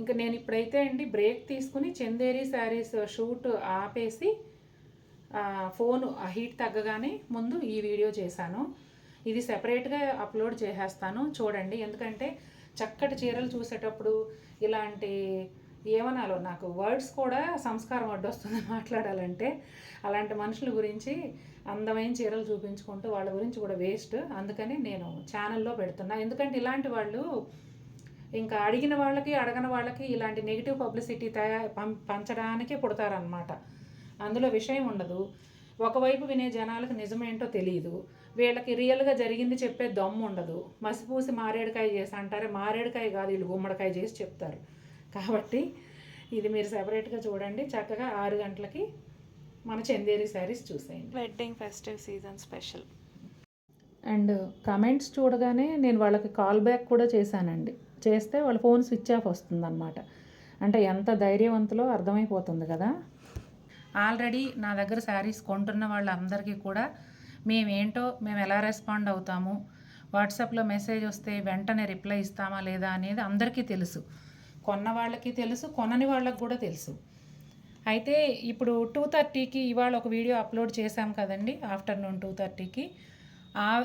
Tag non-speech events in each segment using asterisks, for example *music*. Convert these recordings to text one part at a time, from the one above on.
ఇంకా నేను ఇప్పుడైతే అండి బ్రేక్ తీసుకుని చందేరి శారీస్ షూట్ ఆపేసి ఫోన్ హీట్ తగ్గగానే ముందు ఈ వీడియో చేశాను. ఇది సెపరేట్గా అప్లోడ్ చేసేస్తాను చూడండి. ఎందుకంటే చక్కటి చీరలు చూసేటప్పుడు ఇలాంటి ఏమనాలో నాకు వర్డ్స్ కూడా సంస్కారం అడ్డొస్తుంది *laughs* మాట్లాడాలంటే. అలాంటి మనుషుల గురించి అందమైన చీరలు చూపించుకుంటూ వాళ్ళ గురించి కూడా వేస్ట్. అందుకని నేను ఛానల్లో పెడుతున్నా. ఎందుకంటే ఇలాంటి వాళ్ళు ఇంకా అడిగిన వాళ్ళకి అడగని వాళ్ళకి ఇలాంటి నెగిటివ్ పబ్లిసిటీ తయా పం పంచడానికే పుడతారనమాట అందులో విషయం ఉండదు. ఒకవైపు వినే జనాలకు నిజమేంటో తెలియదు వీళ్ళకి రియల్గా జరిగింది చెప్పే దమ్ము ఉండదు. మసిపూసి మారేడుకాయ చేసి అంటారే మారేడుకాయ కాదు వీళ్ళు గుమ్మడికాయ చేసి చెప్తారు. కాబట్టి ఇది మీరు సెపరేట్గా చూడండి. చక్కగా ఆరు గంటలకి మన చందేరి శారీస్ చూసేయండి. Wedding festive season special and comments చూడగానే నేను వాళ్ళకి కాల్ బ్యాక్ కూడా చేశానండి. చేస్తే వాళ్ళ ఫోన్ స్విచ్ ఆఫ్ వస్తుందన్నమాట. అంటే ఎంత ధైర్యవంతులో అర్థమైపోతుంది కదా? ఆల్రెడీ నా దగ్గర శారీస్ కొంటున్న వాళ్ళందరికీ కూడా మేమేంటో మేము ఎలా రెస్పాండ్ అవుతాము? వాట్సాప్లో మెసేజ్ వస్తే వెంటనే రిప్లై ఇస్తామా లేదా అనేది అందరికీ తెలుసు. కొన్న వాళ్ళకి తెలుసు కొనని వాళ్ళకి కూడా తెలుసు. అయితే ఇప్పుడు టూ థర్టీకి ఇవాళ ఒక వీడియో అప్లోడ్ చేశాం కదండి ఆఫ్టర్నూన్ టూ థర్టీకి.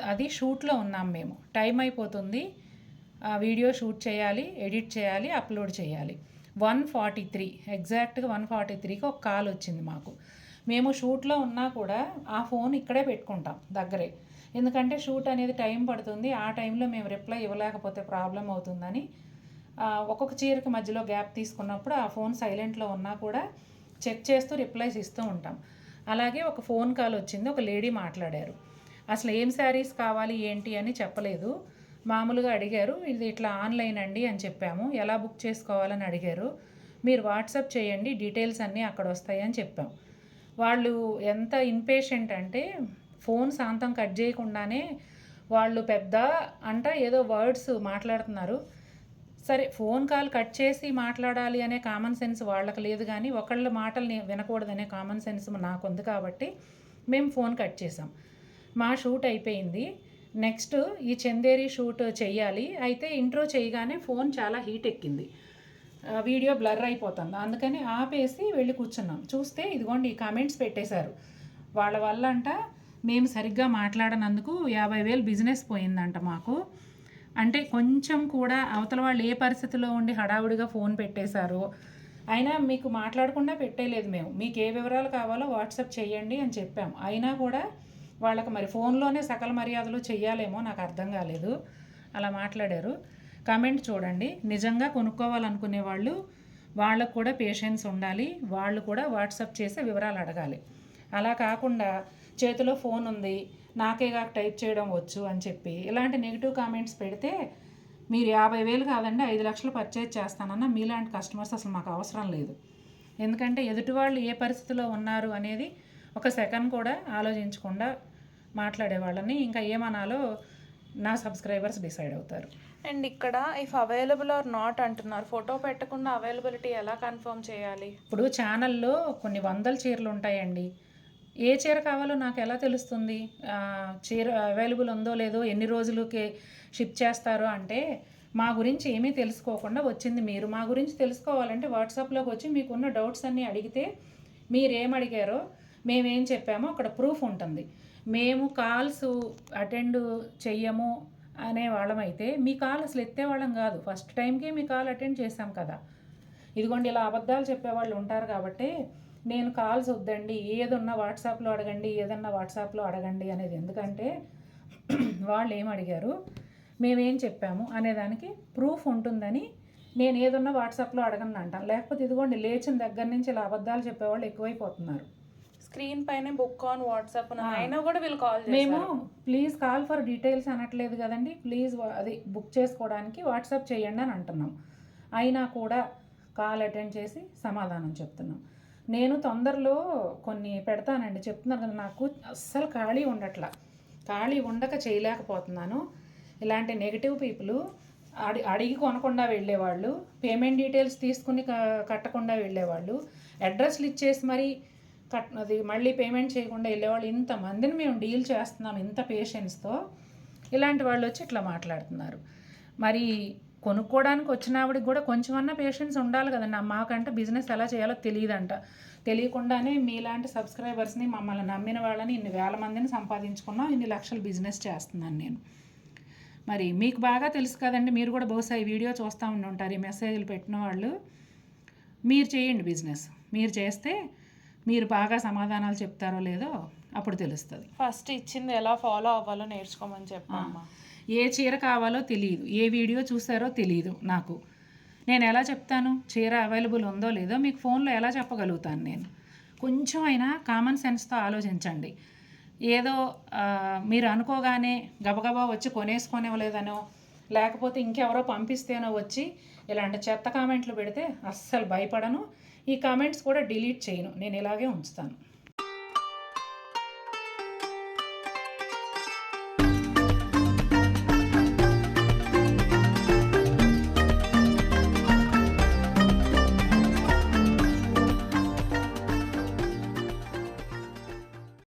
అది షూట్లో ఉన్నాం మేము. టైం అయిపోతుంది. వీడియో షూట్ చేయాలి ఎడిట్ చేయాలి అప్లోడ్ చేయాలి. వన్ ఫార్టీ త్రీ ఎగ్జాక్ట్గా వన్ ఫార్టీ త్రీకి ఒక కాల్ వచ్చింది మాకు. మేము షూట్లో ఉన్నా కూడా ఆ ఫోన్ ఇక్కడే పెట్టుకుంటాం దగ్గరే. ఎందుకంటే షూట్ అనేది టైం పడుతుంది ఆ టైంలో మేము రిప్లై ఇవ్వలేకపోతే ప్రాబ్లం అవుతుందని ఒక్కొక్క చీరకి మధ్యలో గ్యాప్ తీసుకున్నప్పుడు ఆ ఫోన్ సైలెంట్లో ఉన్నా కూడా చెక్ చేస్తూ రిప్లైస్ ఇస్తూ ఉంటాం. అలాగే ఒక ఫోన్ కాల్ వచ్చింది ఒక లేడీ మాట్లాడారు. అసలు ఏం శారీస్ కావాలి ఏంటి అని చెప్పలేదు. మామూలుగా అడిగారు ఇది ఇట్లా ఆన్లైన్ అండి అని చెప్పాము. ఎలా బుక్ చేసుకోవాలని అడిగారు? మీరు వాట్సాప్ చేయండి డీటెయిల్స్ అన్నీ అక్కడ వస్తాయని చెప్పాం. వాళ్ళు ఎంత ఇన్పేషెంట్ అంటే ఫోన్ శాంతం కట్ చేయకుండానే వాళ్ళు పెద్ద అంట ఏదో వర్డ్స్ మాట్లాడుతున్నారు. సరే ఫోన్ కాల్ కట్ చేసి మాట్లాడాలి అనే కామన్ సెన్స్ వాళ్ళకి లేదు కానీ ఒకళ్ళ మాటల్ని వినకూడదనే కామన్ సెన్స్ నాకు ఉంది కాబట్టి మేము ఫోన్ కట్ చేసాం మా షూట్ అయిపోయింది. నెక్స్ట్ ఈ చందేరి షూట్ చేయాలి అయితే ఇంట్రో చేయగానే ఫోన్ చాలా హీట్ ఎక్కింది. వీడియో బ్లర్ అయిపోతుంది. అందుకని ఆపేసి వెళ్ళి కూర్చున్నాం. చూస్తే ఇదిగోండి ఈ కామెంట్స్ పెట్టేశారు. వాళ్ళ వల్ల అంట మేము సరిగ్గా మాట్లాడనందుకు యాభై వేలు బిజినెస్ పోయిందంట మాకు. అంటే కొంచెం కూడా అవతల వాళ్ళు ఏ పరిస్థితిలో ఉండి హడావుడిగా ఫోన్ పెట్టేశారు. అయినా మీకు మాట్లాడకుండా పెట్టేలేదు మేము. మీకు ఏ వివరాలు కావాలో వాట్సాప్ చేయండి అని చెప్పాం. అయినా కూడా వాళ్ళకి మరి ఫోన్లోనే సకల మర్యాదలు చెయ్యాలేమో నాకు అర్థం కాలేదు. అలా మాట్లాడారు. కమెంట్ చూడండి. నిజంగా కొనుక్కోవాలనుకునే వాళ్ళు వాళ్ళకు కూడా పేషెన్స్ ఉండాలి. వాళ్ళు కూడా వాట్సాప్ చేసి వివరాలు అడగాలి. అలా కాకుండా చేతిలో ఫోన్ ఉంది. నాకే కాక టైప్ చేయడం వచ్చు అని చెప్పి ఇలాంటి నెగిటివ్ కామెంట్స్ పెడితే మీరు యాభై వేలు కాదండి ఐదు లక్షలు పర్చేజ్ చేస్తానన్న మీలాంటి కస్టమర్స్ అసలు మాకు అవసరం లేదు. ఎందుకంటే ఎదుటి వాళ్ళు ఏ పరిస్థితిలో ఉన్నారు అనేది ఒక సెకండ్ కూడా ఆలోచించకుండా మాట్లాడే వాళ్ళని ఇంకా ఏమనాలో నా సబ్స్క్రైబర్స్ డిసైడ్ అవుతారు. అండ్ ఇక్కడ ఇఫ్ అవైలబుల్ ఆర్ నాట్ అంటున్నారు. ఫోటో పెట్టకుండా అవైలబిలిటీ ఎలా కన్ఫర్మ్ చేయాలి? ఇప్పుడు ఛానల్లో కొన్ని వందల చీరలు ఉంటాయండి. ఏ చీర కావాలో నాకు ఎలా తెలుస్తుంది? చీర అవైలబుల్ ఉందో లేదో ఎన్ని రోజులకి షిప్ చేస్తారో అంటే మా గురించి ఏమీ తెలుసుకోకుండా వచ్చింది మీరు. మా గురించి తెలుసుకోవాలంటే వాట్సాప్లోకి వచ్చి మీకున్న డౌట్స్ అన్నీ అడిగితే మీరు అడిగారో మేమేం చెప్పామో అక్కడ ప్రూఫ్ ఉంటుంది. మేము కాల్స్ అటెండ్ చెయ్యము అనే వాళ్ళమైతే మీ కాల్ అసలు ఎత్తేవాళ్ళం కాదు. ఫస్ట్ టైంకే మీ కాల్ అటెండ్ చేశాం కదా. ఇదిగోండి ఇలా అబద్ధాలు చెప్పేవాళ్ళు ఉంటారు కాబట్టి నేను కాల్స్ వద్దండి ఏదన్నా వాట్సాప్లో అడగండి ఏదన్నా వాట్సాప్లో అడగండి అనేది. ఎందుకంటే *clears throat* వాళ్ళు ఏం అడిగారు? మేమేం చెప్పాము అనేదానికి ప్రూఫ్ ఉంటుందని నేను ఏదన్నా వాట్సాప్లో అడగను అంటాను. లేకపోతే ఇదిగోండి లేచిన దగ్గర నుంచి ఇలా అబద్ధాలు చెప్పేవాళ్ళు ఎక్కువైపోతున్నారు. స్క్రీన్ పైన బుక్ ఆన్ వాట్సాప్ అయినా కూడా వీళ్ళు కాల్ మేము ప్లీజ్ కాల్ ఫర్ డీటెయిల్స్ అనట్లేదు కదండి. ప్లీజ్ అది బుక్ చేసుకోవడానికి వాట్సాప్ చేయండి అని అంటున్నాం. అయినా కూడా కాల్ అటెండ్ చేసి సమాధానం చెప్తున్నాం. నేను తొందరలో కొన్ని పెడతానండి. చెప్తున్నాను కదా నాకు అస్సలు ఖాళీ ఉండట్లా. ఖాళీ ఉండక చేయలేకపోతున్నాను. ఇలాంటి నెగిటివ్ పీపుల్ అడి అడిగి కొనకుండా వెళ్ళేవాళ్ళు పేమెంట్ డీటెయిల్స్ తీసుకుని కట్టకుండా వెళ్ళేవాళ్ళు అడ్రస్లు ఇచ్చేసి మరి కట్ అది మళ్ళీ పేమెంట్ చేయకుండా వెళ్ళేవాళ్ళు ఇంతమందిని మేము డీల్ చేస్తున్నాం ఇంత పేషెంట్స్తో ఇలాంటి వాళ్ళు వచ్చి ఇట్లా మాట్లాడుతున్నారు. మరి కొనుక్కోవడానికి వచ్చిన ఆవిడకి కూడా కొంచెమన్నా పేషెన్స్ ఉండాలి కదండి. మాకంటే బిజినెస్ ఎలా చేయాలో తెలియదంట. తెలియకుండానే మీలాంటి సబ్స్క్రైబర్స్ని మమ్మల్ని నమ్మిన వాళ్ళని ఇన్ని వేల మందిని సంపాదించుకున్నాం ఇన్ని లక్షలు బిజినెస్ చేస్తున్నాను నేను. మరి మీకు బాగా తెలుసు కదండి మీరు కూడా బహుశా ఈ వీడియో చూస్తూ ఉండి ఉంటారు. ఈ మెసేజ్లు పెట్టిన వాళ్ళు. మీరు చేయండి బిజినెస్ మీరు చేస్తే మీరు బాగా సమాధానాలు చెప్తారో లేదో అప్పుడు తెలుస్తుంది. ఫస్ట్ ఇచ్చింది ఎలా ఫాలో అవ్వాలో నేర్చుకోమని చెప్పమ్మా ఏ చీర కావాలో తెలియదు. ఏ వీడియో చూసారో తెలియదు నాకు. నేను ఎలా చెప్తాను? చీర అవైలబుల్ ఉందో లేదో మీకు ఫోన్లో ఎలా చెప్పగలుగుతాను నేను? కొంచెం అయినా కామన్ సెన్స్తో ఆలోచించండి. ఏదో మీరు అనుకోగానే గబగబా వచ్చి కొనేసుకొనివ్వలేదనో లేకపోతే ఇంకెవరో పంపిస్తేనో వచ్చి ఇలాంటి చెత్త కామెంట్లు పెడితే అస్సలు భయపడను. ఈ కామెంట్స్ కూడా డిలీట్ చేయను. నేను ఇలాగే ఉంచుతాను.